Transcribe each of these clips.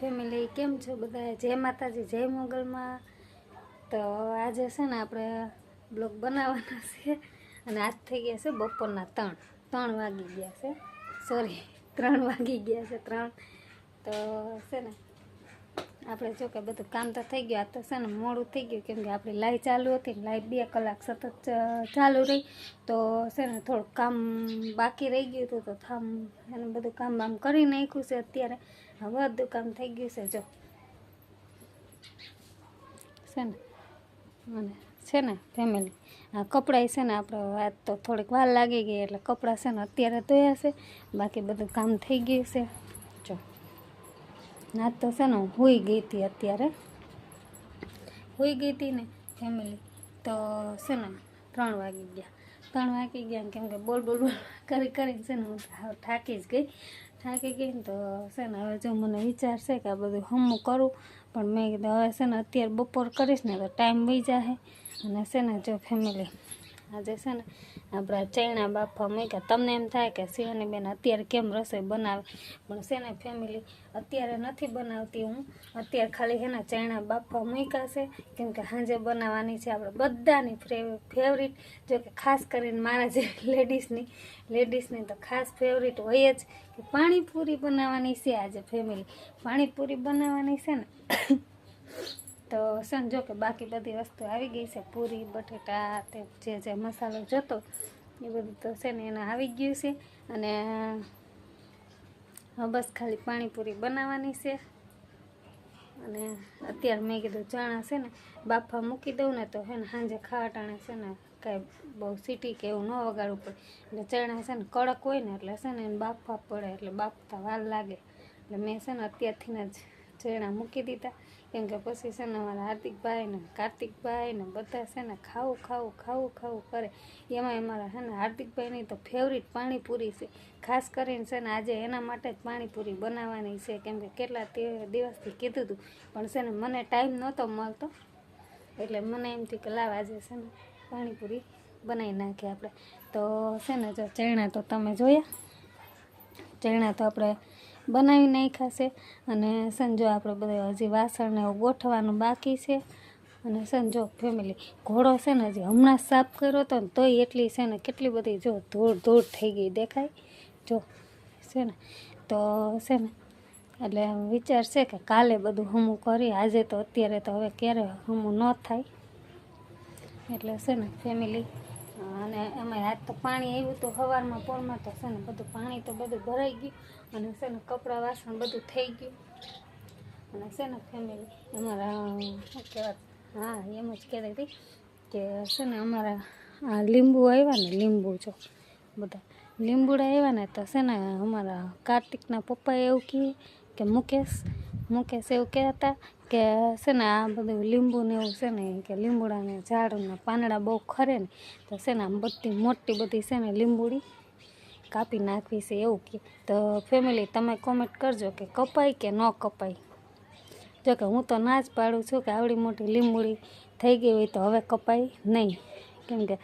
Family કેમ છો બધા જય માતાજી, જય મોગલમાં. તો આજે છે ને આપણે બ્લોગ બનાવવાના છે. અને આજ થઈ ગયા છે બપોરના ત્રણ. ત્રણ વાગી ગયા છે. સોરી ત્રણ વાગી ગયા છે, ત્રણ. તો છે ને આપણે જો કે બધું કામ તો થઈ ગયું. આ તો છે ને મોડું થઈ ગયું, કેમ કે આપણી લાઈટ ચાલુ હતી લાઈટ બે કલાક સતત ચાલુ રહી. તો છે ને થોડુંક કામ બાકી રહી ગયું હતું, તો થામ એનું બધું કામ બામ કરી નાખ્યું છે અત્યારે. હવે બધું કામ થઈ ગયું છે, જો. છે ને? અને છે ને ફેમિલી આ કપડાં છે ને આપણે આજ તો થોડીક વાર લાગી ગઈ, એટલે કપડાં છે ને અત્યારે ધોયા છે. બાકી બધું કામ થઈ ગયું છે. ના તો છે ને હુઈ ગઈ હતી અત્યારે. હોઈ ગઈ હતી ને ફેમિલી તો છે ને ત્રણ વાગી ગયા. ત્રણ વાગી ગયા કેમ કે બોલ બોલ બોલ કરી કરીને છે ને હું થાકી જ ગઈ. થાકી ગઈ ને તો છે ને હવે જો મને વિચાર છે કે આ બધું હમું કરું. પણ મેં કીધું હવે છે ને અત્યારે બપોર કરીશ ને તો ટાઈમ વહી જાય અને છે ને જો ફેમિલી આજે છે ને આપણા ચૈણા બાફા મૂક્યા તમને એમ થાય કે સિંહની બેન અત્યારે કેમ રસોઈ બનાવે? પણ છે ને ફેમિલી અત્યારે નથી બનાવતી હું. અત્યારે ખાલી છે ને ચૈણા બાફા મૂક્યા છે. કેમ કે સાંજે બનાવવાની છે આપણે બધાની ફેવરિટ જો કે ખાસ કરીને મારા જે લેડીઝની લેડીઝની તો ખાસ ફેવરિટ હોય જ કે પાણીપુરી બનાવવાની છે આજે ફેમિલી પાણીપુરી બનાવવાની છે ને તો સમજો કે બાકી બધી વસ્તુ આવી ગઈ છે. પૂરી, બટેટા, તે જે જે મસાલો જોતો, એ બધું તો છે ને એને આવી ગયું છે. અને બસ ખાલી પાણીપુરી બનાવવાની છે. અને અત્યારે મેં કીધું ચણા છે ને બાફા મૂકી દઉં ને તો હે ને સાંજે ખાવા ટાણે છે ને કાંઈ બહુ સીટી કે એવું ન વગાડવું પડે. એટલે ચણા છે ને કડક હોય ને એટલે છે ને એને બાફવા પડે, એટલે બાફતા વાર લાગે. એટલે મેં છે ને અત્યારથી જ ચણા મૂકી દીધા. કેમ કે પછી છે ને અમારા હાર્દિકભાઈ ને કાર્તિકભાઈ ને બધા છે ને ખાવું ખાવું ખાવું ખાવું કરે. એમાં અમારા છે ને હાર્દિકભાઈની તો ફેવરિટ પાણીપુરી છે. ખાસ કરીને છે ને આજે એના માટે જ પાણીપુરી બનાવવાની છે. કેમ કે કેટલા દિવસથી કીધું હતું પણ છે ને મને ટાઈમ નહોતો મળતો. એટલે મને એમ થયું કે લાવ આજે છે ને પાણીપુરી બનાવી નાખીએ આપણે. તો છે ને જો ચણા તો તમે જોયા? ચણા તો આપણે બનાવી નાખ્યા છે અને સંજો આપણે બધા હજી વાસણને એવું ગોઠવાનું બાકી છે. અને સંજો ફેમિલી ઘોડો છે ને હજી હમણાં સાફ કર્યો હતો ને તોય એટલી છે ને કેટલી બધી જો ધૂળ ધૂળ થઈ ગઈ દેખાય. જો છે ને તો છે ને એટલે વિચાર છે કે કાલે બધું હમું કરી, આજે તો અત્યારે તો હવે ક્યારે હમું ન થાય. એટલે છે ને ફેમિલી અને એમાં આજ તો પાણી આવ્યું હતું સવારમાં પોળમાં તો છે ને બધું પાણી તો બધું ભરાઈ ગયું. અને છે ને કપડાં વાસણ બધું થઈ ગયું. અને છે ને ફેમિલી અમારા, શું કહેવાય? હા, એમ જ કહેતી હતી કે છે ને અમારા આ લીંબુ આવ્યા ને, લીંબુ જો બધા લીંબુડા આવ્યા ને તો છે ને અમારા કાર્તિકના પપ્પાએ એવું કહ્યું કે મુકેશ મુકેશ એવું કહેતા કે છે ને આ બધું લીંબુને એવું છે ને કે લીંબુડાને ઝાડના પાંદડા બહુ ખરે ને, તો છે ને આમ બધી મોટી બધી છે ને લીંબુડી કાપી નાખવી છે એવું કે. તો ફેમિલી તમે કોમેન્ટ કરજો કે કપાય કે ન કપાય. જો કે હું તો ના જ પાડું છું કે આવડી મોટી લીંબુડી થઈ ગઈ હોય તો હવે કપાય નહીં. કેમ કે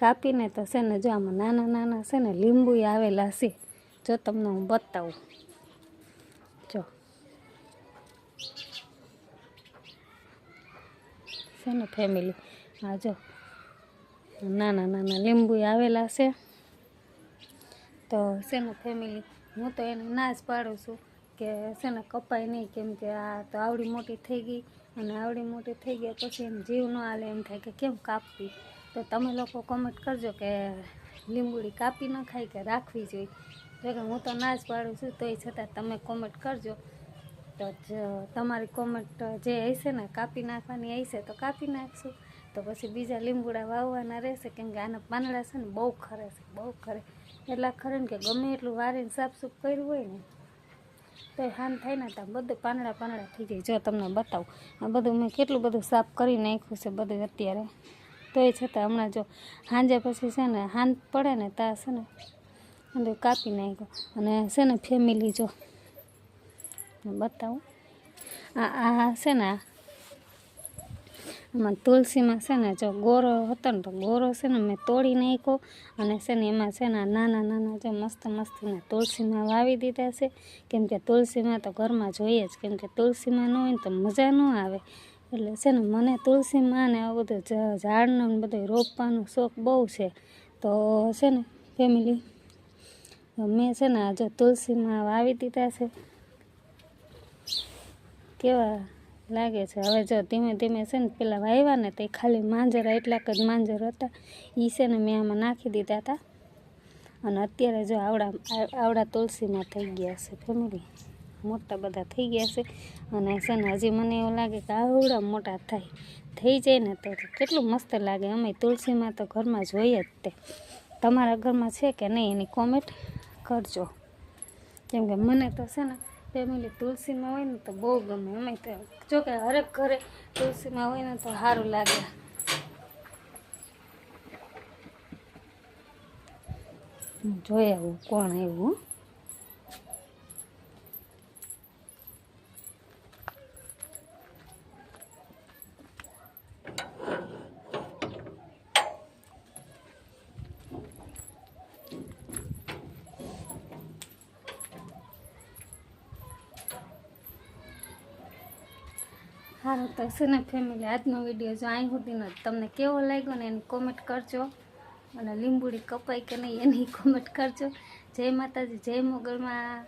કાપીને તો છે ને જો આમાં નાના નાના છે ને લીંબુ આવેલા છે, જો તમને હું બતાવું. જો. છે ને ફેમિલી આ જો, નાના નાના લીંબુ આવેલા છે. તો છે ને ફેમિલી હું તો એને ના જ પાડું છું કે છે ને કપાય નહીં, કેમ કે આ તો આવડી મોટી થઈ ગઈ અને આવડી મોટી થઈ ગયા પછી એમ જીવ ન હાલે, એમ થાય કે કેમ કાપવી? તો તમે લોકો કોમેન્ટ કરજો કે લીંબુડી કાપી ન ખાય કે રાખવી જોઈએ. જો કે હું તો ના જ પાડું છું, તોય છતાં તમે કોમેન્ટ કરજો. જ તમારી કોમેન્ટ જે હશે ને, કાપી નાખવાની હશે તો કાપી નાખશું. તો પછી બીજા લીંબુડા વાવવાના રહેશે, કેમ કે આના પાંદડા છે ને, બહુ ખરે છે, બહુ ખરે. એટલા ખરે ને કે ગમે એટલું વારીને સાફસૂફ કર્યું હોય ને તો હાન થાય ને, તો બધું પાંદડા પાંદડા થઈ જાય. જો તમને બતાવું, આ બધું મેં કેટલું બધું સાફ કરી નાખ્યું છે બધું અત્યારે. તોય છતાં હમણાં જો સાંજે પછી છે ને હાન પડે ને ત્યાં છે ને કાપી નાખ્યું. અને છે ને ફેમિલી જો બતાવું. આ આ છે ને, આમાં તુલસીમાં છે ને જો ગોરો હતો ને તો ગોરો છે ને મેં તોડી નાખ્યો અને છે ને એમાં છે ને નાના નાના જો મસ્ત મસ્તીના તુલસીમાં વાવી દીધા છે. કેમ કે તુલસીમાં તો ઘરમાં જોઈએ જ, કેમ કે તુલસીમાં ન હોય ને તો મજા ન આવે. એટલે છે ને મને તુલસીમાં ને આવું બધું ઝાડનો ને બધું રોપવાનો શોખ બહુ છે. તો છે ને ફેમિલી મેં છે ને જો તુલસીમાં વાવી દીધા છે. કેવા લાગે છે? હવે જો ધીમે ધીમે છે ને પેલા વાવ્યા ને તે ખાલી માંજરા એટલાક જ માંજર હતા. એ છે ને મેં આમાં નાખી દીધા હતા અને અત્યારે જો આવડા આવડા તુલસીમાં થઈ ગયા છે ફેમિલી મોટા બધા થઈ ગયા છે. અને છે ને હજી મને એવું લાગે કે આવડા મોટા થાય. થઈ જાય ને તો કેટલું મસ્ત લાગે. અમે તુલસીમાં તો ઘરમાં જોઈએ જ તે. તમારા ઘરમાં છે કે નહીં? એની કોમેન્ટ કરજો. કેમ કે મને તો છે ને ફેમિલી તુલસીમાં હોય ને તો બહુ ગમે. અમે તો જો કે હરેક ઘરે તુલસીમાં હોય ને તો સારું લાગે. જોઈ આવું કોણ આવ્યું હો. સારું તો છે ને ફેમિલી આજનો વીડિયો જો અહીં સુધીનો તમને કેવો લાગ્યો ને એની કોમેન્ટ કરજો. અને લીંબુડી કપાઈ કે નહીં, એની કોમેન્ટ કરજો. જય માતાજી, જય મોગલમાં.